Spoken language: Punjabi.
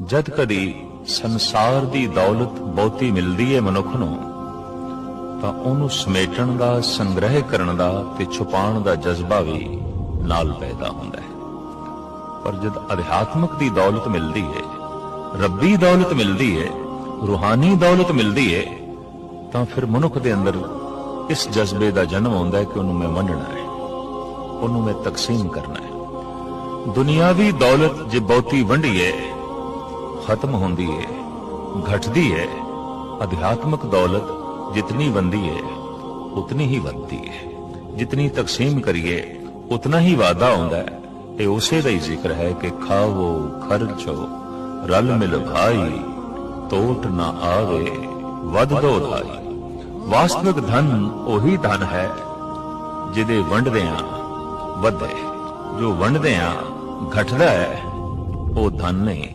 ਜਦ ਕਦੀ ਸੰਸਾਰ ਦੀ ਦੌਲਤ ਬਹੁਤੀ ਮਿਲਦੀ ਹੈ ਮਨੁੱਖ ਨੂੰ, ਤਾਂ ਉਹਨੂੰ ਸਮੇਟਣ ਦਾ, ਸੰਗ੍ਰਹਿ ਕਰਨ ਦਾ ਤੇ ਛੁਪਾਉਣ ਦਾ ਜਜ਼ਬਾ ਵੀ ਨਾਲ ਪੈਦਾ ਹੁੰਦਾ ਹੈ। ਪਰ ਜਦ ਅਧਿਆਤਮਕ ਦੀ ਦੌਲਤ ਮਿਲਦੀ ਹੈ ਰੱਬੀ ਦੌਲਤ ਮਿਲਦੀ ਹੈ ਰੂਹਾਨੀ ਦੌਲਤ ਮਿਲਦੀ ਹੈ ਤਾਂ ਫਿਰ ਮਨੁੱਖ ਦੇ ਅੰਦਰ ਇਸ ਜਜ਼ਬੇ ਦਾ ਜਨਮ ਹੁੰਦਾ ਹੈ ਕਿ ਉਹਨੂੰ ਮੈਂ ਵੰਡਣਾ ਹੈ, ਉਹਨੂੰ ਮੈਂ ਤਕਸੀਮ ਕਰਨਾ ਹੈ। ਦੁਨਿਆਵੀ ਦੌਲਤ ਜੇ ਬਹੁਤੀ ਵੰਡੀਏ ਖਤਮ ਹੁੰਦੀ ਹੈ ਘਟਦੀ ਹੈ ਅਧਿਆਤਮਕ ਦੌਲਤ ਜਿਤਨੀ ਵੰਦੀ ਹੈ ਉਤਨੀ ਹੀ ਵੱਧਦੀ ਹੈ ਜਿਤਨੀ ਤਕਸੀਮ ਕਰੀਏ, ਉਤਨਾ ਹੀ ਵਾਧਾ ਹੁੰਦਾ ਹੈ ਇਹ ਉਸੇ ਦਾ ਹੀ ਜ਼ਿਕਰ ਹੈ ਕਿ ਖਾਵੋ, ਖਰਚੋ, ਰਲ ਮਿਲ ਭਾਈ ਟੋਟ ਨਾ ਆਵੇ, ਵੱਧ ਦੋ ਧਾਈ ਵਾਸਤਵਿਕ ਧਨ ਉਹੀ ਧਨ ਹੈ, ਜਿਹਦੇ ਵੰਡਦਿਆਂ ਵਧੇ। ਜੋ ਵੰਡਦਿਆਂ ਘਟਦਾ ਹੈ, ਉਹ ਧਨ ਨਹੀਂ।